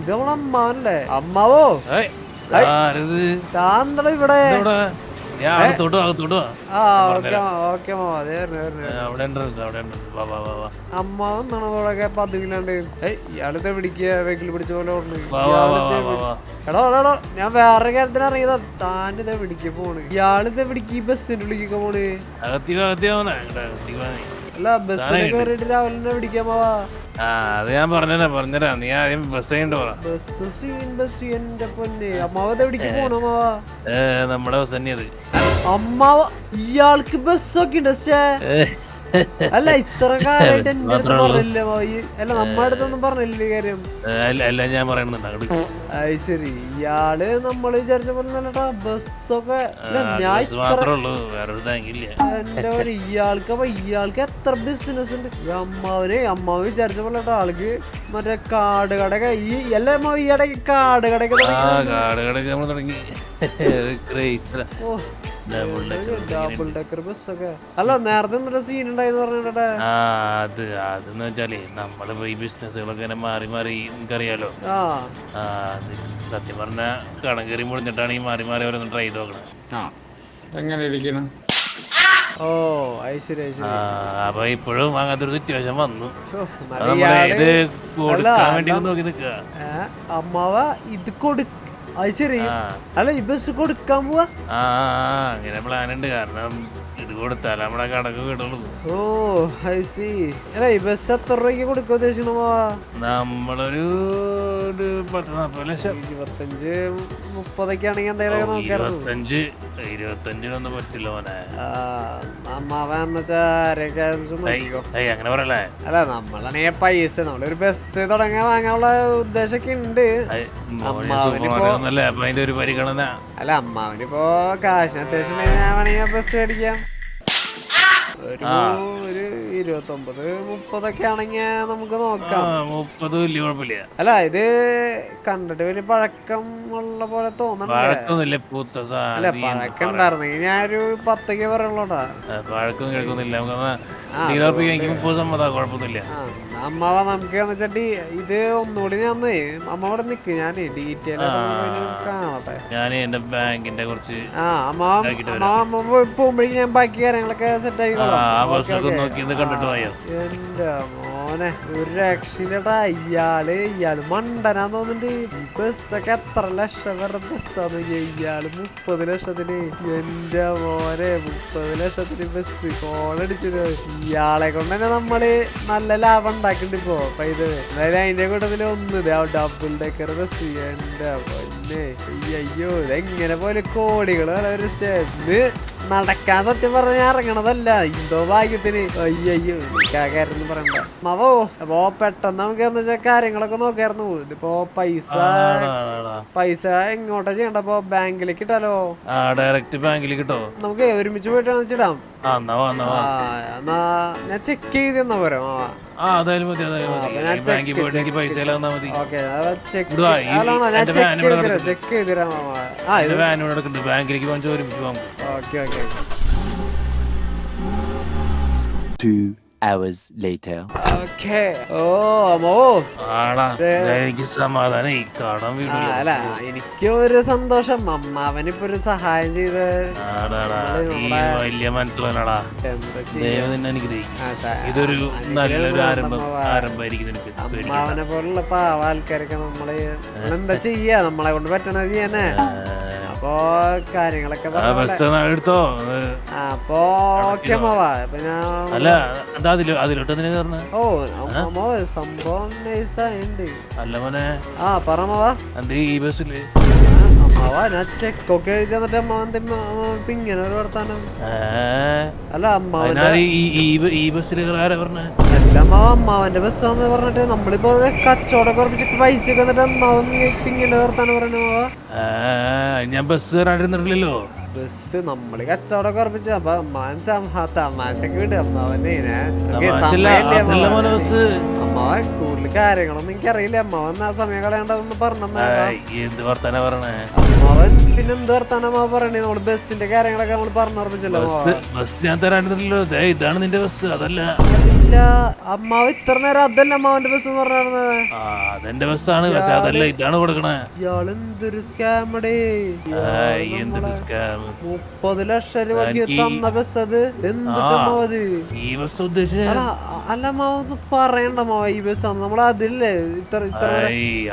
ഇത് നമ്മളെ അമ്മാവനല്ലേ? അമ്മാവോ? ഏയ്. ഇവിടെ. നമ്മളൊക്കെ പതിവില്ലാണ്ട് ഇയാളത്തെ പിടിക്കുക വെക്കിൽ പിടിച്ച പോലെ എടോ എടോ, ഞാൻ വേറെ കാര്യത്തിന് അറിയതാ താനിതാ പിടിക്ക പോണ്. ഇയാളിതാ പിടിക്ക് ഈ ബസ്സിന്റെ ഉള്ളിലേക്ക് പോണ്. അല്ല ബസ്സിനെ കയറിയിട്ട് രാവിലെ പിടിക്കാൻ പോവാ ആ അത് ഞാൻ പറഞ്ഞുതരാം പറഞ്ഞുതരാം നീ ആദ്യം ബസ് ചെയ്യണ്ട പറ. ബസ് ബസ് ഏ നമ്മുടെ ബസ് തന്നെയത് അമ്മാവ ഇയാൾക്ക് ബസ്സൊക്കെ ഉണ്ട് പക്ഷേ. അല്ല ഇത്ര കാലമായിട്ട് അല്ല നമ്മുടെ അടുത്തൊന്നും പറഞ്ഞില്ല കാര്യം? അല്ല അല്ല ഞാൻ പറയുന്നുണ്ട് അങ്ങോട്ട് അത് ശരി ഇയാൾ നമ്മൾ വിചാരിച്ച പോലെ ബസ്സൊക്കെ ഇയാൾക്ക് അപ്പൊ ഇയാൾക്ക് എത്ര ബിസിനസ് ഉണ്ട്? അമ്മാവന് അമ്മാവ് വിചാരിച്ച പോലെ ആൾക്ക് മറ്റേ കാട് കടക ഈ എല്ലാ അമ്മാവ് ഈ ഇടയ്ക്ക് കാട് നമ്മൾ തുടങ്ങി. ഡബിൾ ഡെക്കർ ബസ്സൊക്കെ അല്ല നേരത്തെ എന്തൊരു സീൻ ഉണ്ടായെന്ന് പറഞ്ഞിട്ടെ. ആ അത് അതെന്ന് വെച്ചാലേ നമ്മളിപ്പോ ഈ ബിസിനസ്സുകളൊക്കെ ഇങ്ങനെ മാറി മാറി ആ. സത്യം പറഞ്ഞ കടം കയറി മുടിഞ്ഞിട്ടാണ് ഈ മാറി മാറി ഓരോന്ന് ട്രൈ ആ എങ്ങനെ ഇരിക്കണം? ഓ അപ്പൊ ഇപ്പോഴും അങ്ങനത്തെ ഒരു സിറ്റുവേഷൻ വന്നു. ഇത് കൊടുക്കാൻ വേണ്ടി നോക്കി നിക്കുക അമ്മാവ ഇത് കൊടു അത് ശരി. അല്ല ഈ ബസ് കൊടുക്കാൻ പോവാ? ആ അങ്ങനെ പ്ലാൻ ഉണ്ട്. കാരണം ഇത് കൊടുത്താൽ നമ്മളെ കടക്ക് കിട്ടുള്ളൂ ഓ ഐ സി അല്ല ഈ ബസ് എത്ര രൂപയ്ക്ക് കൊടുക്കാൻ ഉദ്ദേശിക്കണ പോവാ? നമ്മളൊരു ഒരു പത്ത് നാൽപ്പത് ലക്ഷം. ഇരുപത്തഞ്ച് മുപ്പതൊക്കെ ആണെങ്കിൽ എന്തെങ്കിലും നോക്കായിരുന്നു. ഇരുപത്തഞ്ച് ഇരുപത്തഞ്ചിനൊന്നും പറ്റില്ല മോനെ. അങ്ങനെ പറയല്ലേ? അല്ല നമ്മളാണെങ്കിൽ പൈസ നമ്മളൊരു ബസ് തുടങ്ങാൻ വാങ്ങാനുള്ള ഉദ്ദേശമൊക്കെ ഉണ്ട്. അമ്മാവനിപ്പോ- ഒന്നല്ലേ അപ്പൊ അതിന്റെ ഒരു പരിഗണന. അല്ല അമ്മാവനിപ്പോ കാശിന് അത്യാവശ്യം വേണമെങ്കിൽ ബസ് മേടിക്കാം. ഒരു ഇരുപത്തൊമ്പത് മുപ്പതൊക്കെ ആണെങ്കിൽ നമുക്ക് നോക്കാം. മുപ്പത് വലിയ കുഴപ്പമില്ല. അല്ല ഇത് കണ്ടിട്ട് വലിയ പഴക്കം ഉള്ള പോലെ പൂത്ത അല്ല പഴക്കം ഉണ്ടായിരുന്നെങ്കിൽ ഞാനൊരു പത്തൊക്കെ പറയുള്ളൂട്ടാ. പഴക്കം കേൾക്കുന്നില്ല. അമ്മാവ നമുക്ക് ഇത് ഒന്നുകൂടി ഞാൻ അമ്മ ഇവിടെ നിക്ക്. ഞാൻ ഡീറ്റെയിൽ കാണട്ടെ. ഞാൻ എന്റെ ബാങ്കിന്റെ കുറച്ച് ആ അമ്മാവ അമ്മ പോകുമ്പോഴേക്കും ഞാൻ ബാക്കി കാര്യങ്ങളൊക്കെ സെറ്റ് ആയി ആയിക്കോളാം എന്റെ മോനെ ഒരു രക്ഷയില്ലട്ടാ ഇയാൾ ഇയാൾ മണ്ടനാ തോന്നുന്നുണ്ട്. ബസ്സൊക്കെ എത്ര ലക്ഷം വരെ ബസ്സാന്ന് ഇയാൾ മുപ്പത് ലക്ഷത്തിന് എന്റെ മോനെ മുപ്പത് ലക്ഷത്തിന് ബസ് കോളടിച്ചത് ഇയാളെ കൊണ്ട് തന്നെ നമ്മൾ നല്ല ലാഭം ഉണ്ടാക്കിണ്ട് ഇപ്പൊ അപ്പൊ ഇത് എന്തായാലും അതിന്റെ കൂട്ടത്തിൽ ഒന്ന് ഡബിൾ ഡെക്കർ ബസ് എന്റെ പൊന്നെ. അയ്യോ ഇതെങ്ങനെ പോലെ കോടികൾ ഒരു സ്റ്റെപ്പ് നടക്കാൻ സത്യം പറഞ്ഞ ഇറങ്ങണതല്ല. എന്തോ ഭാഗ്യത്തിന്. അയ്യോ കാര്യം പറയണ്ട. മാവോ അപ്പൊ പെട്ടെന്ന് നമുക്ക് എന്താ വെച്ചാൽ കാര്യങ്ങളൊക്കെ നോക്കായിരുന്നു. ഇതിപ്പോ പൈസ പൈസ എങ്ങോട്ടാ ചെയ്യണ്ട അപ്പൊ ബാങ്കിലേക്ക് ഇട്ടാലോ? ഡയറക്റ്റ് ബാങ്കിലേക്ക് കിട്ടോ നമുക്ക് ഒരുമിച്ച് പോയിട്ടാണ് വെച്ചിടാം ഞാൻ ചെക്ക് ചെയ്ത് തന്നാ പോരാ മാവാ. അതായാലും മതി അതായാലും മതി. ബാങ്കിൽ പോയിട്ട് എനിക്ക് പൈസ തന്നാ മതി. എന്റെ വാൻ ഇവിടെ കിട്ടും ബാങ്കിലേക്ക് പോകാൻ okay okay. Two hours later. Okay. ഓ അമ്മോ. ആടാ ദേ. എനിക്ക് സമാധാനം. ഈ കടം ആ, വീടില്ല അല്ല എനിക്കും ഒരു സന്തോഷം. അമ്മാവനിപ്പോ ഒരു സഹായം ചെയ്ത് ആടാടാ നമ്മളെ- വലിയ മനസ്സിലാടാ എന്താ ചെയ്യാ? ദൈവം നിന്നെ അനുഗ്രഹിക്കും. ആ, സ- ഇതൊരു അനുഗ്രഹം നല്ലൊരു വേണം ആരംഭം അമ്മാവ. ആരംഭമായിരിക്കും നിനക്ക് പേടിക്കണ്ട. അമ്മാവനെ പോലുള്ള പാവ ആൾക്കാരൊക്കെ നമ്മൾ നമ്മളെന്താ ചെയ്യാ? നമ്മളെ കൊണ്ട് പറ്റണത് ചെയ്യാനേ. അപ്പൊ കാര്യങ്ങളൊക്കെ എടുത്തോ? അപ്പോ ഓക്കെ അല്ല എന്താ അതിലോ അതിലോട്ട് എന്തിനാ കയറുന്നത് ഓ അമ്മ സംഭവം നൈസായിണ്ട് അല്ല മോനെ. ആ പറമാവാ എന്ത് ഈ ബസ്സിൽ? അമ്മാവ ഞാൻ ചെക്കൊക്കെ എഴുതി തന്നിട്ട് അമ്മാവൻ ഇപ്പൊ ഇങ്ങനെ ഒരു വർത്താനം. അല്ല അമ്മ ഈ ബസ്സിൽ ആരാ പറഞ്ഞ? അമ്മാവന്റെ ബസ്സാന്ന് പറഞ്ഞിട്ട് നമ്മളിപ്പോ കച്ചവടം ഉറപ്പിച്ചിട്ട് പൈസ ഒക്കെ എന്നിട്ട് അമ്മാവൻ ഇങ്ങനെ വർത്താനം പറഞ്ഞു ഞാൻ ബസ് കയറാണ്ടിരുന്നിട്ടില്ലല്ലോ ബസ് നമ്മൾ കച്ചവടം ഉറപ്പിച്ചു അപ്പൊ അമ്മാവൻ വീട് തമാശക്ക് വിട്. അമ്മാവനെ അമ്മാവൻ കൂടുതൽ കാര്യങ്ങളൊന്നും എനിക്കറിയില്ല. അമ്മാവൻ ആ സമയം കളയണ്ടെന്ന് പറഞ്ഞു വർത്താന പറഞ്ഞേ അമ്മാവൻ പിന്നെ എന്ത് വർത്താനമാ പറയണേ? നമ്മൾ ബസ്സിന്റെ കാര്യങ്ങളൊക്കെ ബസ് ഞാൻ തരാണ്ടില്ലല്ലോ ദേ ഇതാണ് നിന്റെ ബസ്. അതല്ല. അമ്മാവ് ഇത്ര നേരം അതല്ല അമ്മാവന്റെ ബസ് എന്ന് ബസ് ആണ് അതെന്റെ ബസ്സാണ്. പക്ഷെ അതല്ല ഇതാണ് കൊടുക്കണേ. ഇയാളെന്തൊരു സ്കാമടേ എന്തൊരു scam. മുപ്പത് ലക്ഷം രൂപ തന്ന ബസ് അത് എന്ത് ഈ ബസ് ഉദ്ദേശിച്ച അല്ല ഒന്ന് പറയണ്ട മാവ ഈ ബസ് നമ്മളെ അതില്ലേ? ഇത്ര ഇത്ര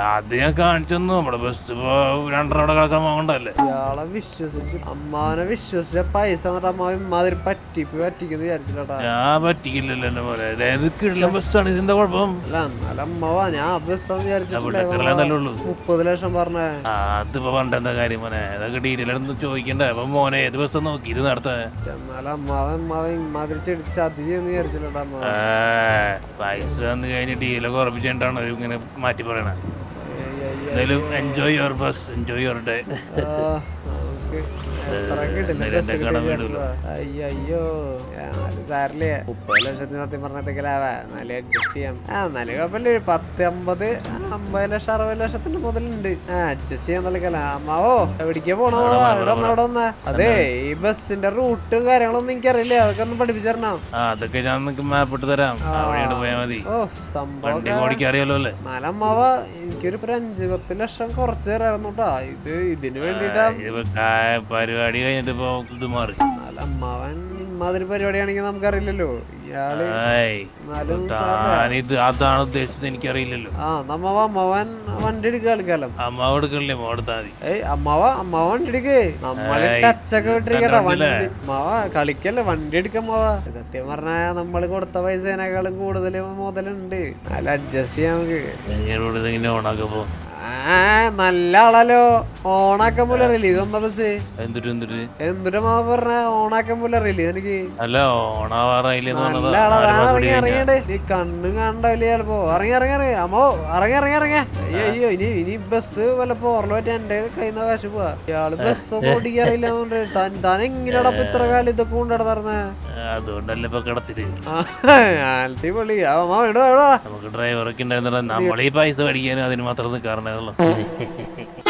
അത് ഞാൻ കാണിച്ചു നമ്മുടെ ബസ് രണ്ടരവിടെ കിടക്കാൻ പോകണ്ടല്ലേ ഇയാളെ വിശ്വസിച്ച് അമ്മാവനെ വിശ്വസിച്ച പൈസ എന്നിട്ട് അമ്മാവ് ഇമ്മാതിരി പറ്റിപ്പ് പറ്റിക്കുന്നു വിചാരിച്ചിട്ടാ. ഞാൻ പറ്റിക്കില്ലല്ലോ എന്നെ പോലെ അതായത് കിഴല ബസ്സാണ് ഇതിന്റെ കുഴപ്പം? അല്ല എന്നാലും അമ്മാവാ ഞാൻ ബസ് വിചാരിച്ചു മുപ്പത് ലക്ഷം പറഞ്ഞേ. അതിപ്പോ പണ്ടെന്താ കാര്യം മോനെ? അതൊക്കെ ഡീറ്റെയിൽ ഒന്നും ചോദിക്കണ്ടേ? അപ്പൊ മോനെ ഏത് ദിവസം നോക്കി ഇത് നടത്ത. എന്നാലും അമ്മാവൻ അമ്മാവൻ ഇമാതിരി ചെടിച്ച് അത് ചെയ്യുന്ന വിചാരിച്ചില്ലട്ടാ അമ്മാവ പൈസ വന്ന് കഴിഞ്ഞ് ഡീലൊക്കെ ഉറപ്പിച്ചിട്ടാണ് ഇങ്ങനെ മാറ്റി പറയണ. എന്തായാലും enjoy your bus enjoy your day അയ്യോ മുപ്പത് ലക്ഷത്തിന് സത്യം അഡ്ജസ്റ്റ് ചെയ്യാം. ആ എന്നാലും കുഴപ്പമില്ല. ഒരു പത്ത് അമ്പത് അമ്പത് ലക്ഷം അറുപത് ലക്ഷത്തിന്റെ മുതലുണ്ട്. ആ അഡ്ജസ്റ്റ് ചെയ്യാൻ തള്ളിക്കല. അമ്മാവോ എവിടേക്കാ പോണോ വന്ന? അതെ ഈ ബസ്സിന്റെ റൂട്ടും കാര്യങ്ങളൊന്നും എനിക്കറിയില്ല. അതൊക്കെ ഒന്ന് പഠിപ്പിച്ചു തരണം. അതൊക്കെ ഞാൻ തരാം. പോയാൽ മതി. എനിക്കൊരു അഞ്ച് പത്ത് ലക്ഷം കുറച്ച് തരായിരുന്നു കേട്ടാ ഇത് ഇതിന് വേണ്ടിട്ടാ പരിപാടി കഴിഞ്ഞിട്ടിപ്പോ ഇത് മാറി. എന്നാലും ഇമ്മാതിരി ഇമാതിരി പരിപാടിയാണെങ്കിൽ നമുക്കറിയില്ലല്ലോ. ഇയാൾ ഏയ്, എന്നാലും താനിത് അതാണ് ഉദ്ദേശിച്ചത് എനിക്കറിയില്ലല്ലോ. ആ നമ്മവ അമ്മാവൻ വണ്ടി എടുക്കുക കളിക്കാലം. അമ്മ എടുക്കണില്ലേ? മോടുത്താ മതി. ഏയ് അമ്മാവ അമ്മാവ വണ്ടി എടുക്കേ. നമ്മൾ ഏയ്, ടച്ചൊക്കെ വിട്ടിരിക്കട്ടെ വണ്ടി? അമ്മാവ കളിക്കല്ലേ വണ്ടി എടുക്കമ്മാവ സത്യം പറഞ്ഞാ നമ്മൾ കൊടുത്ത പൈസേനേക്കാളും കൂടുതൽ മുതലുണ്ട്. അല്ല അഡ്ജസ്റ്റ് ചെയ്യാൻ നമുക്ക്. എങ്ങനെയോട് ഇതിങ്ങനെ ഓണാക്കപ്പോ നല്ല ആളല്ലോ ഓണാക്കാൻ പോലെ അറിയില്ലേ ഇതൊന്നാ ബസ്? എന്തിട്ട് എന്തൊരു മാവ പറഞ്ഞ? ഓണാക്കാൻ പോലെ അറിയില്ലേ എനിക്ക് അല്ല. ഇറങ്ങിയണ്ടേ നീ കണ്ണും കണ്ടാവില്ല ചിലപ്പോ. ഇറങ്ങി ഇറങ്ങി ഇറങ്ങി. അമ്മോ ഇറങ്ങി ഇറങ്ങി ഇറങ്ങി. അയ്യോ ഇനി ഇനി ബസ് വല്ല പോറലോ പറ്റി എന്റെ കയ്യിൽ കാശ് പോവാ. ഇയാൾ ബസ് ഓടിക്കാറില്ല താൻ താൻ എങ്ങനെയാടാ ഇപ്പൊ ഇത്ര കാലം ഇതൊക്കെ കൊണ്ട് നടന്നേ അതുകൊണ്ടല്ലേ ഇപ്പൊ കിടത്തിട്ട് അടിപൊളി. നമുക്ക് ഡ്രൈവറൊക്കെ ഉണ്ടായിരുന്നില്ല. നമ്മൾ ഈ പൈസ മേടിക്കാനും അതിന് മാത്രം നിൽക്കാറുണ്ടായിരുന്നല്ലോ